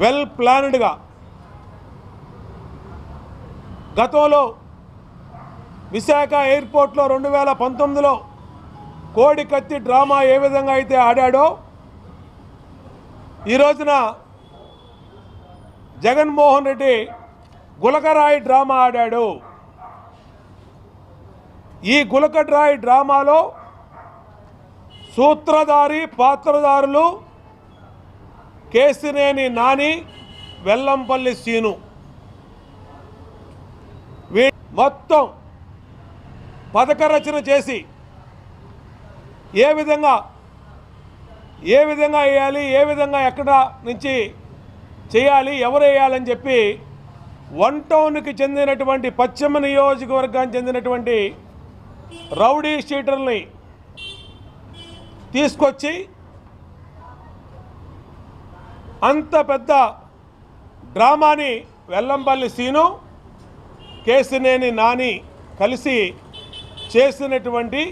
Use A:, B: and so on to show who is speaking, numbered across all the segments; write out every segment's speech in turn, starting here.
A: Well ప్లాన్డ్గా గతంలో విశాఖ ఎయిర్పోర్ట్లో రెండు వేల పంతొమ్మిదిలో కోడి కత్తి డ్రామా ఏ విధంగా అయితే ఆడాడో ఈ రోజున జగన్మోహన్ రెడ్డి గులకరాయి డ్రామా ఆడాడు. ఈ గులకరాయి డ్రామాలో సూత్రధారి పాత్రధారులు కేసినేని నాని వెల్లంపల్లి సీను. వీ మొత్తం పథక రచన చేసి ఏ విధంగా ఏ విధంగా వేయాలి ఏ విధంగా ఎక్కడ నుంచి చేయాలి ఎవరు వేయాలని చెప్పి వన్ టౌన్కి చెందినటువంటి పశ్చిమ నియోజకవర్గానికి చెందినటువంటి రౌడీ షీటర్ని తీసుకొచ్చి అంత పెద్ద డ్రామాని వెల్లంపల్లి సీను కేసినేని నాని కలిసి చేసినటువంటి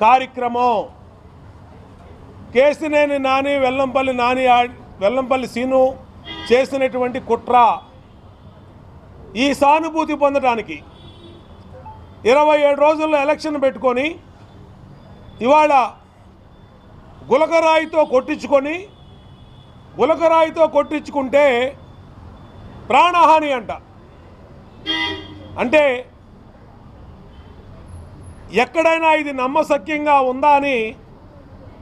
A: కార్యక్రమం. కేసినేని నాని వెల్లంపల్లి నాని వెల్లంపల్లి సీను చేసినటువంటి కుట్ర ఈ సానుభూతి పొందడానికి ఇరవై ఏడు రోజుల్లో ఎలక్షన్ పెట్టుకొని ఇవాళ గులకరాయితో కొట్టించుకొని గులకరాయితో కొట్టించుకుంటే ప్రాణహాని అంట. అంటే ఎక్కడైనా ఇది నమ్మసక్యంగా ఉందా అని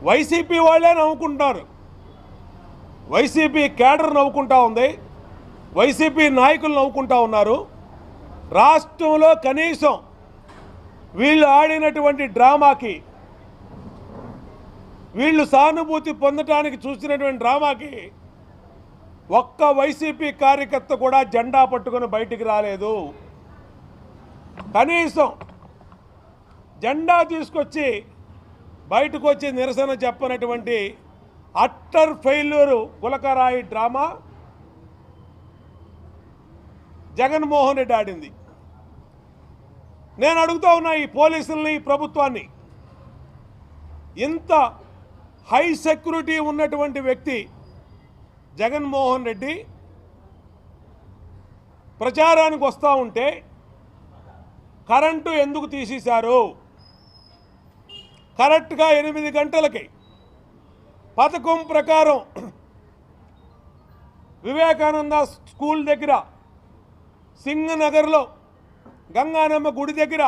A: వైసీపీ వాళ్ళే నవ్వుకుంటున్నారు. వైసీపీ కేడర్ నవ్వుకుంటా ఉంది. వైసీపీ నాయకులు నవ్వుకుంటా ఉన్నారు. రాష్ట్రంలో కనీసం వీళ్ళు ఆడినటువంటి డ్రామాకి వీళ్ళు సానుభూతి పొందటానికి చూసినటువంటి డ్రామాకి ఒక్క వైసీపీ కార్యకర్త కూడా జెండా పట్టుకొని బయటికి రాలేదు. కనీసం జెండా తీసుకొచ్చి బయటకు వచ్చి నిరసన చెప్పనటువంటి అట్టర్ ఫెయిల్యూరు గులకరాయి డ్రామా జగన్మోహన్ రెడ్డి ఆడింది. నేను అడుగుతా ఉన్నా ఈ పోలీసుల్ని ఈ ప్రభుత్వాన్ని ఇంత హై సెక్యూరిటీ ఉన్నటువంటి వ్యక్తి జగన్మోహన్ రెడ్డి ప్రచారానికి వస్తూ ఉంటే కరెంటు ఎందుకు తీసేశారు? కరెక్ట్గా ఎనిమిది గంటలకి పథకం ప్రకారం వివేకానంద స్కూల్ దగ్గర సింగనగర్లో గంగానమ్మ గుడి దగ్గర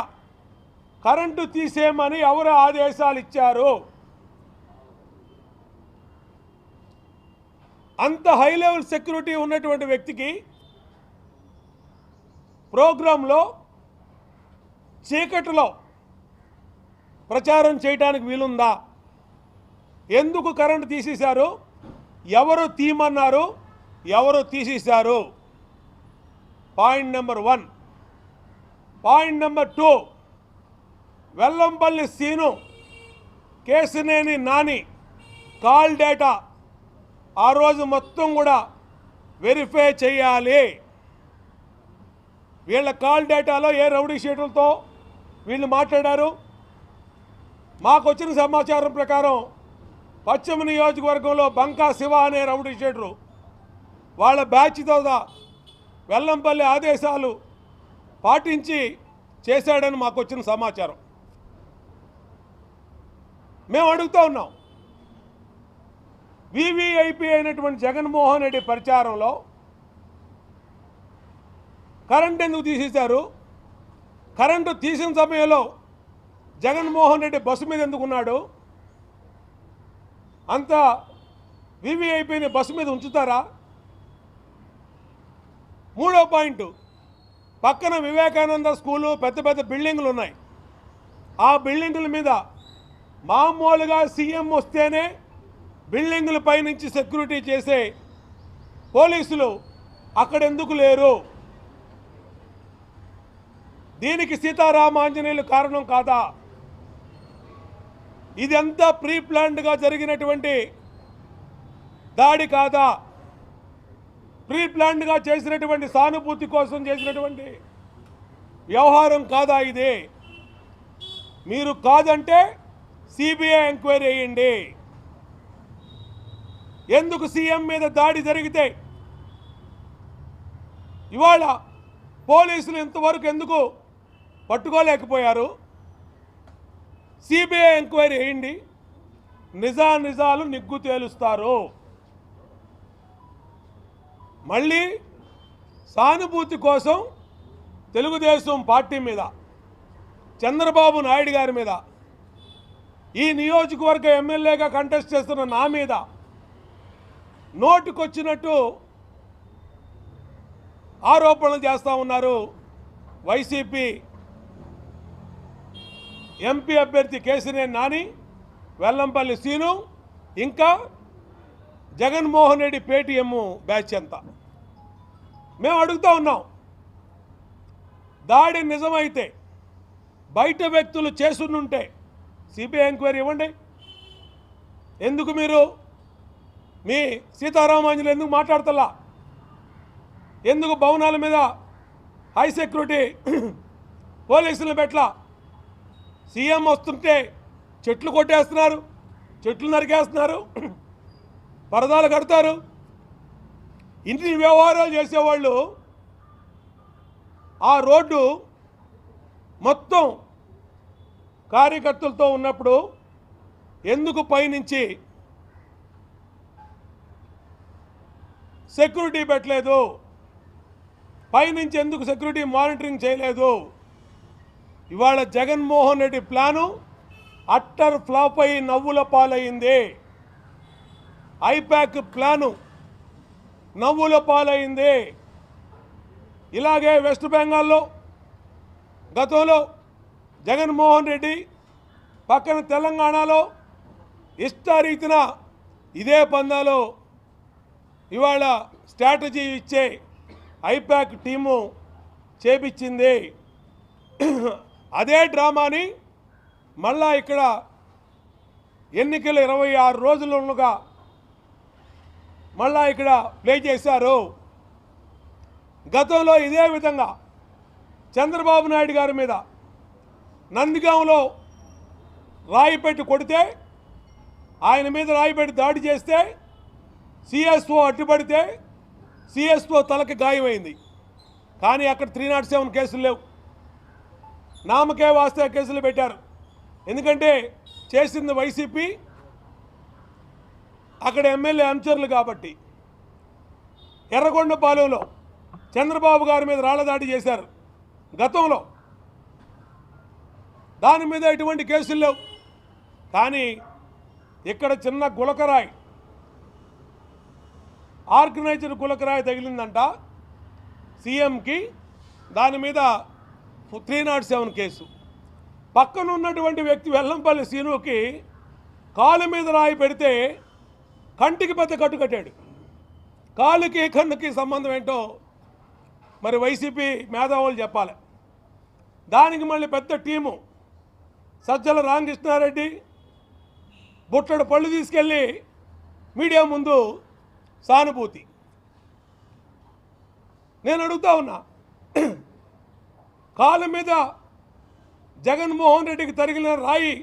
A: కరెంటు తీసేయమని ఎవరు ఆదేశాలు ఇచ్చారు? అంత హై లెవెల్ సెక్యూరిటీ ఉన్నటువంటి వ్యక్తికి ప్రోగ్రాంలో చీకటిలో ప్రచారం చేయడానికి వీలుందా? ఎందుకు కరెంటు తీసేశారు? ఎవరు తీయమన్నారు ఎవరు తీసేశారు? Point number one. Point number two. Vellampalli Seenu Kesineni Nani call data ఆ రోజు మొత్తం కూడా వెరిఫై చేయాలి. వీళ్ళ కాల్ డేటాలో ఏ రౌడీ షీట్లతో వీళ్ళు మాట్లాడారు. మాకు వచ్చిన సమాచారం ప్రకారం పశ్చిమ నియోజకవర్గంలో బంకా శివ అనే రౌడీ షీటరు వాళ్ళ బ్యాచ్తో వెల్లంపల్లి ఆదేశాలు పాటించి చేశాడని మాకు వచ్చిన సమాచారం. మేము అడుగుతూ ఉన్నాం. వివిఐపి అయినటువంటి జగన్మోహన్ రెడ్డి ప్రచారంలో కరెంట్ ఎందుకు తీసేశారు? కరెంటు తీసిన సమయంలో జగన్మోహన్ రెడ్డి బస్సు మీద ఎందుకున్నాడు అంత వివిఐపిని బస్సు మీద ఉంచుతారా? మూడో పాయింట్ పక్కన వివేకానంద స్కూలు పెద్ద పెద్ద బిల్డింగులు ఉన్నాయి. ఆ బిల్డింగుల మీద మామూలుగా సీఎం వస్తేనే బిల్డింగుల పైనుంచి సెక్యూరిటీ చేసే పోలీసులు అక్కడ ఎందుకు లేరు? దీనికి సీతారామాంజనేయులు కారణం కాదా? ఇదంతా ప్రీ ప్లాన్డ్గా జరిగినటువంటి దాడి కాదా? ప్రీ ప్లాన్డ్గా చేసినటువంటి సానుభూతి కోసం చేసినటువంటి వ్యవహారం కాదా ఇది? మీరు కాదంటే సిబిఐ ఎంక్వైరీ అయ్యండి ఎందుకు సీఎం మీద దాడి జరిగితే? ఇవాళ పోలీసులు ఇంతవరకు ఎందుకు పట్టుకోలేకపోయారు? సిబిఐ ఎంక్వైరీ వేయండి నిజా నిజాలు నిగ్గు తేలుస్తారు. మళ్ళీ సానుభూతి కోసం తెలుగుదేశం పార్టీ మీద చంద్రబాబు నాయుడు గారి మీద ఈ నియోజకవర్గ ఎమ్మెల్యేగా కంటెస్ట్ చేస్తున్న నా మీద నోటుకొచ్చినట్టు ఆరోపణలు చేస్తూ ఉన్నారు వైసీపీ ఎంపీ అభ్యర్థి కేసినేని నాని వెల్లంపల్లి సీను ఇంకా జగన్మోహన్ రెడ్డి పేటీఎం బ్యాచ్ అంతా. మేము అడుగుతా ఉన్నాం దాడి నిజమైతే బయట వ్యక్తులు చేసుంటే సిబిఐ ఎంక్వైరీ ఇవ్వండి. ఎందుకు మీరు మీ సీతారామాంజలి ఎందుకు మాట్లాడతలా? ఎందుకు భవనాల మీద హై సెక్యూరిటీ పోలీసులు పెట్ల సీఎం వస్తుంటే చెట్లు కొట్టేస్తున్నారు చెట్లు నరికేస్తున్నారు పరదాలు కడతారు. ఇంటి వ్యవహారాలు చేసేవాళ్ళు ఆ రోడ్డు మొత్తం కార్యకర్తలతో ఉన్నప్పుడు ఎందుకు పైనుంచి సెక్యూరిటీ పెట్టలేదు. పైనుంచి ఎందుకు సెక్యూరిటీ మానిటరింగ్ చేయలేదు? ఇవాళ Jaganmohan Reddy plan utter flop అయి నవ్వుల పాలయ్యింది ఐప్యాక్ ప్లాను నవ్వుల పాలైంది. ఇలాగే వెస్ట్ బెంగాల్లో గతంలో జగన్మోహన్ రెడ్డి పక్కన తెలంగాణలో ఇష్టారీతిన ఇదే పందాలో ఇవాళ స్ట్రాటజీ ఇచ్చే ఐపాక్ టీము చేపించింది. అదే డ్రామాని మళ్ళా ఇక్కడ ఎన్నికలు ఇరవై ఆరు రోజులుగా మళ్ళా ఇక్కడ ప్లే చేశారు. గతంలో ఇదే విధంగా చంద్రబాబు నాయుడు గారి మీద నందిగాంలో రాయి పెట్టి కొడితే ఆయన మీద రాయి పెట్టి దాడి చేస్తే సిఎస్ఓ అడ్డుపడితే సిఎస్ఓ తలకి గాయమైంది. కానీ అక్కడ త్రీ నాట్ సెవెన్ కేసులు లేవు. నామకే వాస్తే కేసులు పెట్టారు. ఎందుకంటే చేసింది వైసీపీ అక్కడ ఎమ్మెల్యే అనుచరులు కాబట్టి. ఎర్రగొండపాలెంలో చంద్రబాబు గారి మీద రాళ్ళదాడి చేశారు. గతంలో దాని మీద ఎటువంటి కేసులు లేవు. కానీ ఇక్కడ చిన్న గులకరాయి ఆర్గనైజర్ గులకరాయి తగిలిందంట సీఎంకి. దాని మీద త్రీ నాట్ సెవెన్ కేసు. పక్కన ఉన్నటువంటి వ్యక్తి వెల్లంపల్లి సీనుకి కాలు మీద రాయి పెడితే కంటికి పెద్ద కట్టు కట్టాడు. కాలుకి కన్నుకి సంబంధం ఏంటో మరి వైసీపీ మేధావులు చెప్పాలి. దానికి మళ్ళీ పెద్ద టీము. సజ్జల రామకృష్ణారెడ్డి బుట్టడు పళ్ళు తీసుకెళ్ళి మీడియా ముందు సానుభూతి. నేను అడుగుతా ఉన్నా కాలు మీద జగన్మోహన్ రెడ్డికి తరిగిన రాయి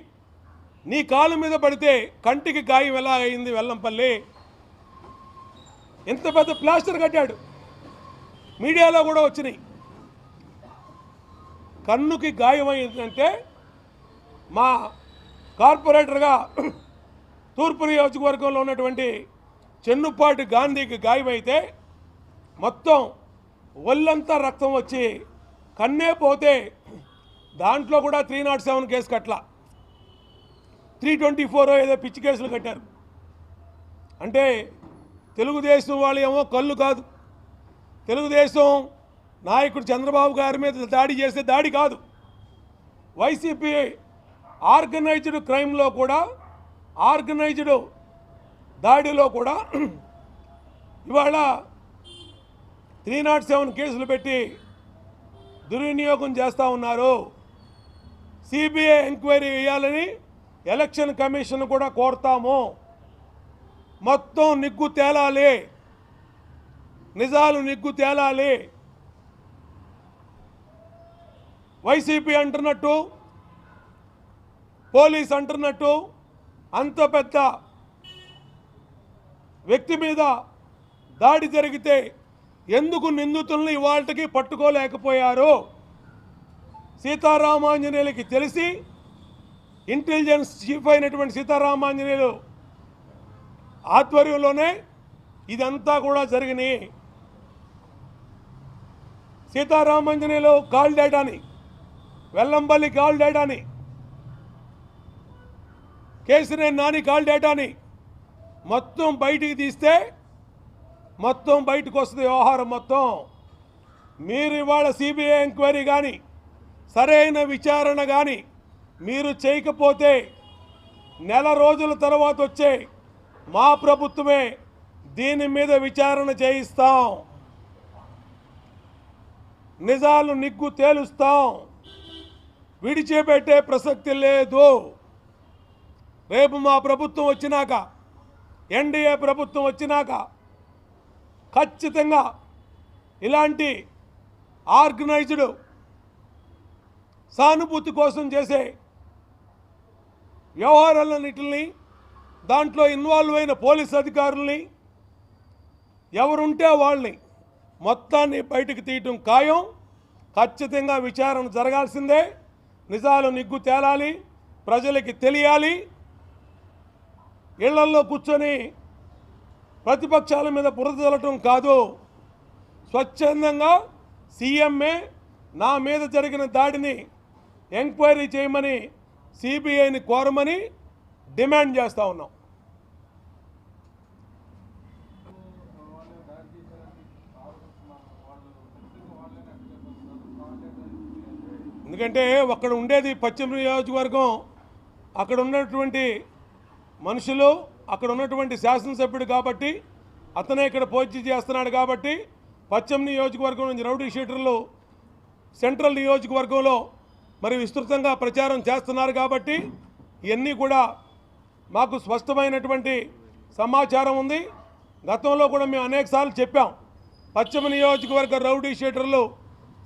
A: నీ కాలు మీద పడితే కంటికి గాయం ఎలా అయింది వెల్లంపల్లి? ఇంత పెద్ద ప్లాస్టర్ కట్టాడు. మీడియాలో కూడా వచ్చినాయి. కన్నుకి గాయమైందంటే మా కార్పొరేటర్గా తూర్పు నియోజకవర్గంలో ఉన్నటువంటి చెన్నుపాటి గాంధీకి గాయమైతే మొత్తం ఒళ్ళంతా రక్తం వచ్చి కన్నే పోతే దాంట్లో కూడా త్రీ నాట్ సెవెన్ కేసు కట్ల త్రీ ట్వంటీ ఫోర్ ఏదో పిచ్చి కేసులు కట్టారు. అంటే తెలుగుదేశం వాళ్ళు ఏమో కళ్ళు కాదు. తెలుగుదేశం నాయకుడు చంద్రబాబు గారి మీద దాడి చేస్తే దాడి కాదు. వైసీపీ ఆర్గనైజ్డ్ క్రైమ్లో కూడా ఆర్గనైజ్డ్ దాడిలో కూడా ఇవాళ త్రీ నాట్ సెవెన్ కేసులు పెట్టి దుర్వినియోగం చేస్తూ ఉన్నారు. సిబిఐ ఎంక్వైరీ వేయాలని ఎలక్షన్ కమిషన్ కూడా కోరుతాము. మొత్తం నిగ్గు తేలాలి. నిజాలు నిగ్గు తేలాలి. వైసీపీ అంటున్నట్టు పోలీస్ అంటున్నట్టు అంత పెద్ద వ్యక్తి మీద దాడి జరిగితే ఎందుకు నిందితుల్ని ఇవాళకి పట్టుకోలేకపోయారు సీతారామాంజనేయులకి తెలిసి ఇంటెలిజెన్స్ చీఫ్ అయినటువంటి సీతారామాంజనేయులు ఆధ్వర్యంలోనే ఇదంతా కూడా జరిగినాయి. సీతారామాంజనేయులు కాల్ డేటాని వెల్లంపల్లి కాల్ డేటాని కేసినేని నాని కాల్ డేటాని మొత్తం బయటికి తీస్తే మొత్తం బయటకు వస్తుంది వ్యవహారం మొత్తం. మీరు ఇవాళ సిబిఐ ఎంక్వైరీ కానీ సరైన విచారణ కానీ మీరు చేయకపోతే నెల రోజుల తర్వాత వచ్చే మా ప్రభుత్వమే దీని మీద విచారణ చేయిస్తాం. నిజాలు నిగ్గు తేలుస్తాం. విడిచిపెట్టే ప్రసక్తి లేదు. రేపు మా ప్రభుత్వం వచ్చినాక ఎన్డీఏ ప్రభుత్వం వచ్చినాక ఖచ్చితంగా ఇలాంటి ఆర్గనైజ్డ్ సానుభూతి కోసం చేసే వ్యవహారాలన్నిటిని దాంట్లో ఇన్వాల్వ్ అయిన పోలీస్ అధికారుల్ని ఎవరుంటే వాళ్ళని మొత్తాన్ని బయటకు తీయటం ఖాయం. ఖచ్చితంగా విచారణ జరగాల్సిందే. నిజాలు నిగ్గు తేలాలి. ప్రజలకి తెలియాలి. ఇళ్ళల్లో కూర్చొని ప్రతిపక్షాల మీద బురద కాదు. స్వచ్ఛందంగా సీఎంఏ నా మీద జరిగిన దాడిని ఎంక్వైరీ చేయమని సిబిఐని కోరమని డిమాండ్ చేస్తూ ఉన్నాం. ఎందుకంటే అక్కడ ఉండేది పశ్చిమ నియోజకవర్గం అక్కడ ఉన్నటువంటి మనుషులు అక్కడ ఉన్నటువంటి శాసనసభ్యుడు కాబట్టి అతనే ఇక్కడ పోటీ చేస్తున్నాడు కాబట్టి పశ్చిమ నియోజకవర్గం నుంచి రౌడీ షీటర్లు సెంట్రల్ నియోజకవర్గంలో మరి విస్తృతంగా ప్రచారం చేస్తున్నారు కాబట్టి ఇవన్నీ కూడా మాకు స్పష్టమైనటువంటి సమాచారం ఉంది. గతంలో కూడా మేము అనేకసార్లు చెప్పాం పశ్చిమ నియోజకవర్గ రౌడీ షీటర్లు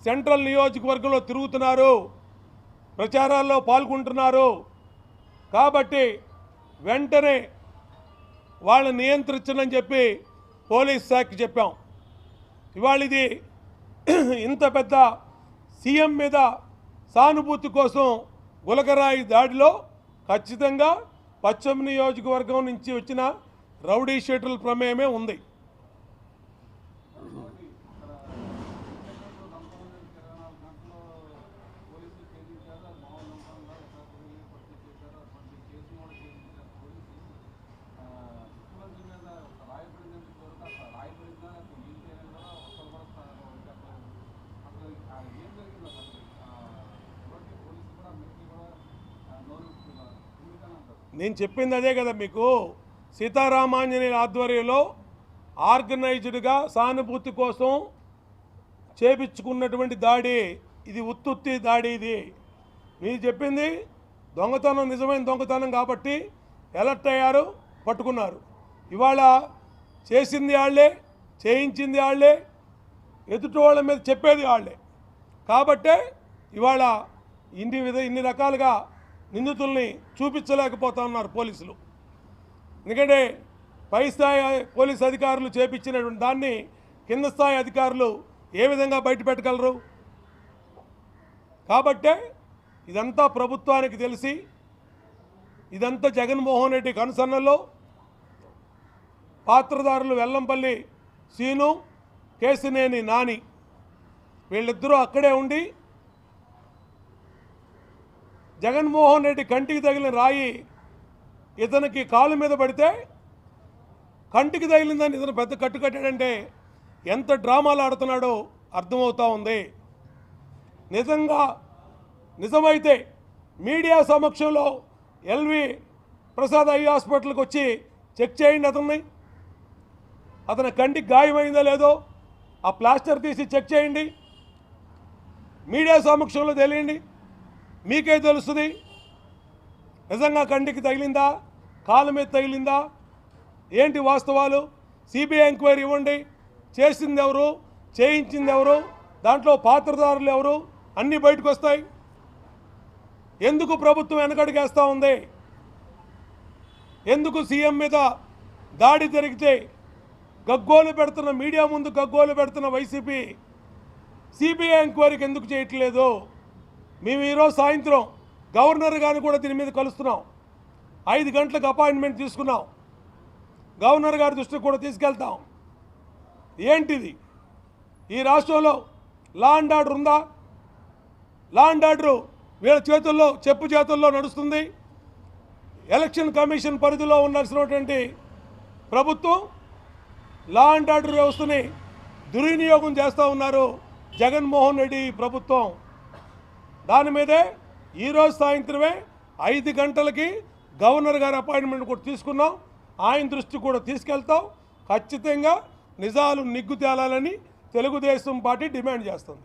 A: సెంట్రల్ నియోజకవర్గంలో తిరుగుతున్నారు ప్రచారాల్లో పాల్గొంటున్నారు. కాబట్టి వెంటనే వాళ్ళని నియంత్రించనని చెప్పి పోలీస్ శాఖకి చెప్పాం. ఇవాళ ఇది ఇంత పెద్ద సీఎం మీద సానుభూతి కోసం గులకరాయి దాడిలో ఖచ్చితంగా పశ్చిమ నియోజకవర్గం నుంచి వచ్చిన రౌడీ షీటర్ల ప్రమేయమే ఉంది. నేను చెప్పింది అదే కదా మీకు. సీతారామాంజనేయుల ఆధ్వర్యంలో ఆర్గనైజ్డ్గా సానుభూతి కోసం చేపించుకున్నటువంటి దాడి ఇది ఉత్తుత్తి దాడి ఇది. మీరు చెప్పింది దొంగతనం నిజమైన దొంగతనం కాబట్టి ఎలర్ట్ అయ్యారు పట్టుకున్నారు. ఇవాళ చేసింది వాళ్ళే చేయించింది వాళ్ళే ఎదుటి వాళ్ళ మీద చెప్పేది వాళ్ళే కాబట్టే ఇవాళ ఇన్ని విధ ఇన్ని రకాలుగా నిందితుల్ని చూపించలేకపోతా ఉన్నారు పోలీసులు. ఎందుకంటే పై స్థాయి పోలీస్ అధికారులు చేపించినటువంటి దాన్ని కింద స్థాయి అధికారులు ఏ విధంగా బయట పెట్టగలరు? కాబట్టే ఇదంతా ప్రభుత్వానికి తెలిసి ఇదంతా జగన్మోహన్ రెడ్డి కనుసన్నలో పాత్రదారులు వెల్లంపల్లి సీను కేసినేని నాని వీళ్ళిద్దరూ అక్కడే ఉండి జగన్మోహన్ రెడ్డి కంటికి తగిలిన రాయి ఇతనికి కాలు మీద పడితే కంటికి తగిలిందని ఇతను పెద్ద కట్టు కట్టాడంటే ఎంత డ్రామాలు ఆడుతున్నాడో అర్థమవుతా ఉంది. నిజంగా నిజమైతే మీడియా సమక్షంలో ఎల్వి ప్రసాద్ ఐ హాస్పిటల్కి వచ్చి చెక్ చేయండి అతన్ని. అతని కంటికి గాయమైందో లేదో ఆ ప్లాస్టర్ తీసి చెక్ చేయండి. మీడియా సమక్షంలో తెలియండి. మీకే తెలుస్తుంది నిజంగా కంటికి తగిలిందా? కాలు మీద తగిలిందా? ఏంటి వాస్తవాలు? సిబిఐ ఎంక్వైరీ ఇవ్వండి. చేసింది ఎవరు చేయించింది ఎవరు దాంట్లో పాత్రదారులు ఎవరు? అన్నీ బయటకు వస్తాయి ఎందుకు ప్రభుత్వం వెనకడుగేస్తూ ఉంది? ఎందుకు సీఎం మీద దాడి జరిగితే గగ్గోలు పెడుతున్న మీడియా ముందు గగ్గోలు పెడుతున్న వైసీపీ సిబిఐ ఎంక్వైరీకి ఎందుకు చేయట్లేదు? మేము ఈరోజు సాయంత్రం గవర్నర్ గారిని కూడా దీని మీద కలుస్తున్నాం. ఐదు గంటలకు అపాయింట్మెంట్ తీసుకున్నాం. గవర్నర్ గారి దృష్టికి కూడా తీసుకెళ్తాం. ఏంటిది? ఈ రాష్ట్రంలో లా అండ్ ఆర్డర్ ఉందా? లా అండ్ ఆర్డర్ వీళ్ళ చేతుల్లో చెప్పు చేతుల్లో నడుస్తుంది. ఎలక్షన్ కమిషన్ పరిధిలో ఉండాల్సినటువంటి ప్రభుత్వం లా అండ్ ఆర్డర్ వ్యవస్థని దుర్వినియోగం చేస్తూ ఉన్నారు జగన్మోహన్ రెడ్డి ప్రభుత్వం. దాని మీదే ఈరోజు సాయంత్రమే ఐదు గంటలకి గవర్నర్ గారి అపాయింట్మెంట్ కూడా తీసుకున్నాం. ఆయన దృష్టి కూడా తీసుకెళ్తాం. ఖచ్చితంగా నిజాలు నిగ్గు తేలాలని తెలుగుదేశం పార్టీ డిమాండ్ చేస్తుంది.